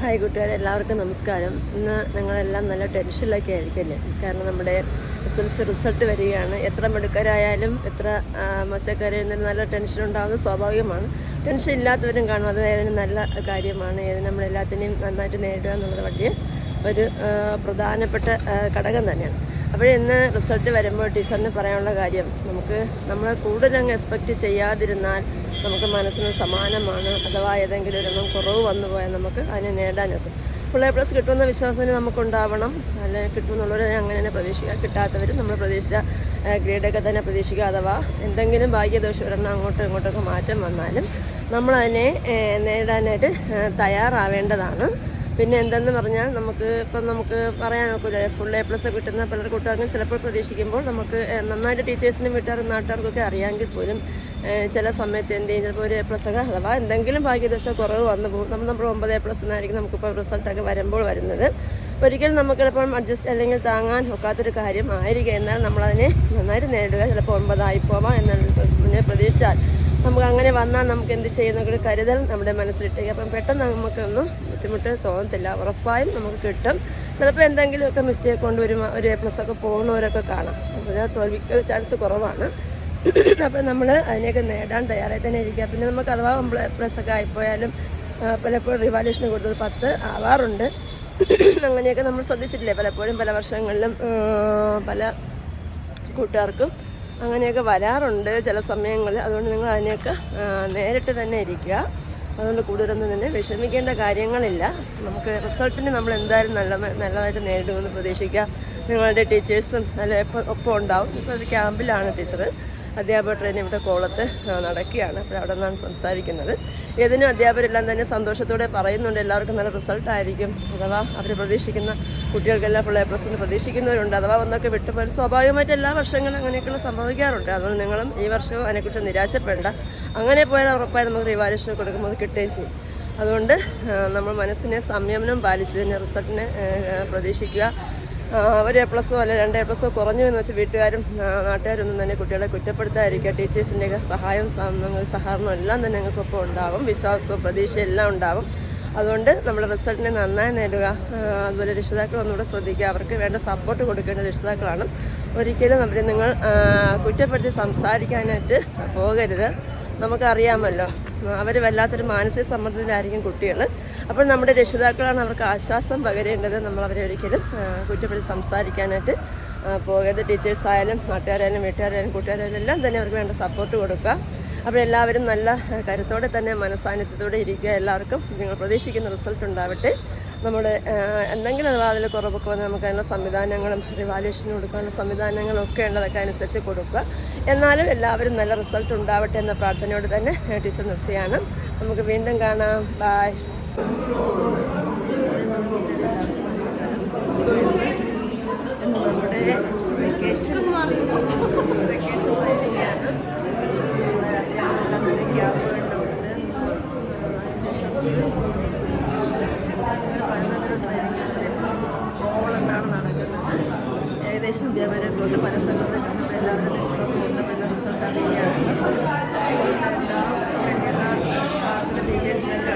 Hi കൂട്ടുകാരെ എല്ലാവർക്കും നമസ്കാരം. ഇന്ന് ഞങ്ങളെല്ലാം നല്ല ടെൻഷനിലൊക്കെ ആയിരിക്കല്ലേ കാരണം നമ്മുടെ എസ് എൽ സി റിസൾട്ട് വരികയാണ്. എത്ര മിടുക്കരായാലും എത്ര ആ, മോശക്കാരായാലും നല്ല ടെൻഷൻ ഉണ്ടാകുന്നത് സ്വാഭാവികമാണ്. ടെൻഷൻ ഇല്ലാത്തവരും കാണും അത് ഏതിനും നല്ല കാര്യമാണ്. ഏതിനും നമ്മളെല്ലാത്തിനെയും നന്നായിട്ട് നേടുക എന്നുള്ളത് വലിയ ഒരു പ്രധാനപ്പെട്ട ഘടകം തന്നെയാണ്. അപ്പോൾ ഇന്ന് റിസൾട്ട് വരുമ്പോൾ ടീച്ചറിന് പറയാനുള്ള കാര്യം നമുക്ക് നമ്മൾ കൂടുതലങ്ങ് എക്സ്പെക്റ്റ് ചെയ്യാതിരുന്നാൽ നമുക്ക് മനസ്സിന് സമാനമാണ്. അഥവാ ഏതെങ്കിലും ഒരെണ്ണം കുറവ് വന്നു പോയാൽ നമുക്ക് അതിനെ നേടാനൊക്കെ ഫുൾ പ്ലസ് കിട്ടുമെന്ന വിശ്വാസത്തിന് നമുക്കുണ്ടാവണം. അല്ല കിട്ടുമെന്നുള്ളവർ അങ്ങനെ തന്നെ പ്രതീക്ഷിക്കുക. കിട്ടാത്തവർ നമ്മൾ പ്രതീക്ഷിച്ച ഗ്രേഡൊക്കെ തന്നെ പ്രതീക്ഷിക്കുക. അഥവാ എന്തെങ്കിലും ഭാഗ്യദോഷം ഒരെണ്ണം അങ്ങോട്ടും ഇങ്ങോട്ടൊക്കെ മാറ്റം വന്നാലും നമ്മളതിനെ നേടാനായിട്ട് തയ്യാറാവേണ്ടതാണ്. പിന്നെ എന്തെന്ന് പറഞ്ഞാൽ നമുക്ക് ഇപ്പം നമുക്ക് പറയാൻ പറയാനൊക്കില്ല ഫുൾ എ പ്ലസ് കിട്ടുന്ന പല കൂട്ടുകാർക്കും ചിലപ്പോൾ പ്രതീക്ഷിക്കുമ്പോൾ നമുക്ക് നന്നായിട്ട് ടീച്ചേഴ്സിനും വീട്ടുകാർക്കും നാട്ടുകാർക്കൊക്കെ അറിയാമെങ്കിൽ പോലും ചില സമയത്ത് എന്ത് ചെയ്യും? ചിലപ്പോൾ ഒരു എ പ്ലസ് ഒക്കെ അഥവാ എന്തെങ്കിലും ഭാഗ്യദോഷം കുറവ് വന്നു പോകും. നമ്മൾ നമ്മൾ ഒമ്പത് എ പ്ലസ് എന്നായിരിക്കും നമുക്കിപ്പോൾ റിസൾട്ടൊക്കെ വരുമ്പോൾ വരുന്നത്. ഒരിക്കലും നമുക്ക് ചിലപ്പം അഡ്ജസ്റ്റ് അല്ലെങ്കിൽ താങ്ങാൻ ഒക്കാത്തൊരു കാര്യം ആയിരിക്കും. എന്നാൽ നമ്മളതിനെ നന്നായിട്ട് നേരിടുക. ചിലപ്പോൾ ഒമ്പതായി പോവാം എന്നുള്ള പ്രതീക്ഷിച്ചാൽ. നമുക്ക് അങ്ങനെ വന്നാൽ നമുക്ക് എന്ത് ചെയ്യുന്നൊരു കരുതൽ നമ്മുടെ മനസ്സിലിട്ടേക്ക്. അപ്പം പെട്ടെന്ന് നമുക്കൊന്നും ബുദ്ധിമുട്ട് തോന്നത്തില്ല. ഉറപ്പായും നമുക്ക് കിട്ടും. ചിലപ്പോൾ എന്തെങ്കിലുമൊക്കെ മിസ്റ്റേക്ക് കൊണ്ട് ഒരു ഒരു എ പ്ലസ് ഒക്കെ പോകുന്നവരൊക്കെ കാണാം. അപ്പോൾ തോൽവിക്ക് ചാൻസ് കുറവാണ്. അപ്പം നമ്മൾ അതിനെയൊക്കെ നേടാൻ തയ്യാറായി തന്നെ ഇരിക്കുക. പിന്നെ നമുക്ക് അഥവാ പ്ലസ് ഒക്കെ ആയിപ്പോയാലും പലപ്പോഴും റിവാലുവേഷന് കൊടുത്തത് പത്ത് ആവാറുണ്ട്. അങ്ങനെയൊക്കെ നമ്മൾ ശ്രദ്ധിച്ചിട്ടില്ലേ? പലപ്പോഴും പല വർഷങ്ങളിലും പല കൂട്ടുകാർക്കും അങ്ങനെയൊക്കെ വരാറുണ്ട് ചില സമയങ്ങളിൽ. അതുകൊണ്ട് നിങ്ങൾ അതിനെയൊക്കെ നേരിട്ട് തന്നെ ഇരിക്കുക. അതുകൊണ്ട് കൂടുതലൊന്നും തന്നെ വിഷമിക്കേണ്ട കാര്യങ്ങളില്ല. നമുക്ക് റിസൾട്ടിന് നമ്മൾ എന്തായാലും നല്ല നല്ലതായിട്ട് നേരിടുമെന്ന് പ്രതീക്ഷിക്കാം നിങ്ങളുടെ ടീച്ചേഴ്സും അല്ല ഒപ്പം ഉണ്ടാവും. ഇപ്പോൾ ഒരു ക്യാമ്പിലാണ് ടീച്ചർ അധ്യാപക ട്രെയിൻ ഇവിടെ കോളത്ത് നടക്കുകയാണ്. അപ്പോൾ അവിടെ നിന്നാണ് സംസാരിക്കുന്നത്. ഏതിനും അധ്യാപകരെല്ലാം തന്നെ സന്തോഷത്തോടെ പറയുന്നുണ്ട്. എല്ലാവർക്കും നല്ല റിസൾട്ട് ആയിരിക്കും. അഥവാ അവർ പ്രതീക്ഷിക്കുന്ന കുട്ടികൾക്കെല്ലാം ഫുൾ എ പ്ലസ് പ്രതീക്ഷിക്കുന്നവരുണ്ട്. അഥവാ ഒന്നൊക്കെ വിട്ടുപോയാൽ സ്വാഭാവികമായിട്ട് എല്ലാ വർഷങ്ങളും അങ്ങനെയൊക്കെയുള്ള സംഭവിക്കാറുണ്ട്. അതുകൊണ്ട് നിങ്ങളും ഈ വർഷവും അതിനെക്കുറിച്ച് നിരാശപ്പെടേണ്ട. അങ്ങനെ പോയാൽ ഉറപ്പായി നമുക്ക് റിവാലേഷൻ കൊടുക്കുമ്പോൾ അത് കിട്ടുകയും ചെയ്യും. അതുകൊണ്ട് നമ്മൾ മനസ്സിനെ സംയമനം പാലിച്ച് തന്നെ റിസൾട്ടിനെ പ്രതീക്ഷിക്കുക. ഒരു എ പ്ലസോ അല്ലെ രണ്ട് എ പ്ലസോ കുറഞ്ഞു എന്ന് വെച്ച് വീട്ടുകാരും നാട്ടുകാരൊന്നും തന്നെ കുട്ടികളെ കുറ്റപ്പെടുത്താതിരിക്കുക. ടീച്ചേഴ്സിന്റെയൊക്കെ സഹായവും സ- സഹകരണവും എല്ലാം തന്നെ ഞങ്ങൾക്കൊപ്പം ഉണ്ടാവും. വിശ്വാസവും പ്രതീക്ഷയും എല്ലാം ഉണ്ടാവും. അതുകൊണ്ട് നമ്മുടെ റിസൾട്ടിനെ നന്നായി നേടുക. അതുപോലെ രക്ഷിതാക്കൾ ഒന്നുകൂടെ ശ്രദ്ധിക്കുക. അവർക്ക് വേണ്ട സപ്പോർട്ട് കൊടുക്കേണ്ട രക്ഷിതാക്കളാണ്. ഒരിക്കലും അവർ നിങ്ങൾ കുറ്റപ്പെടുത്തി സംസാരിക്കാനായിട്ട് പോകരുത്. നമുക്കറിയാമല്ലോ. അവർ വല്ലാത്തൊരു മാനസിക സമ്മർദ്ദത്തിലായിരിക്കും കുട്ടികൾ അപ്പോൾ നമ്മുടെ രക്ഷിതാക്കളാണ് അവർക്ക് ആശ്വാസം പകരേണ്ടത് നമ്മൾ അവരെ ഒരിക്കലും ആ, കുറ്റപ്പെടുത്തി സംസാരിക്കാനായിട്ട് പോകരുത്. ടീച്ചേഴ്സായാലും നാട്ടുകാരായാലും വീട്ടുകാരായാലും കൂട്ടുകാരായാലും എല്ലാം തന്നെ അവർക്ക് വേണ്ട സപ്പോർട്ട് കൊടുക്കുക. അപ്പോൾ എല്ലാവരും നല്ല കരുത്തോടെ തന്നെ മനസാന്നിധ്യത്തോടെ ഇരിക്കുക എല്ലാവർക്കും. നിങ്ങൾ പ്രതീക്ഷിക്കുന്ന റിസൾട്ട് ഉണ്ടാവട്ടെ. നമ്മുടെ എന്തെങ്കിലും അതിൽ കുറവൊക്കെ വന്ന് നമുക്ക് അതിനുള്ള സംവിധാനങ്ങളും റിവാലുവേഷൻ കൊടുക്കാനുള്ള സംവിധാനങ്ങളും ഒക്കെ ഉള്ളതൊക്കെ അനുസരിച്ച് കൊടുക്കുക. എന്നാലും എല്ലാവരും നല്ല റിസൾട്ട് ഉണ്ടാവട്ടെ എന്ന പ്രാർത്ഥനയോട് തന്നെ ടീച്ചർ നിർത്തിയാണ് നമുക്ക് വീണ്ടും കാണാം. ബായ് നമ്മുടെ വെക്കേഷൻ കൊണ്ട് പല സ്ഥലത്തും നമ്മളെല്ലാവരുടെയും കൂടെ പോകുന്ന റിസൾട്ട് അറിയുകയാണ് എല്ലാ ടീച്ചേഴ്സിനെല്ലാം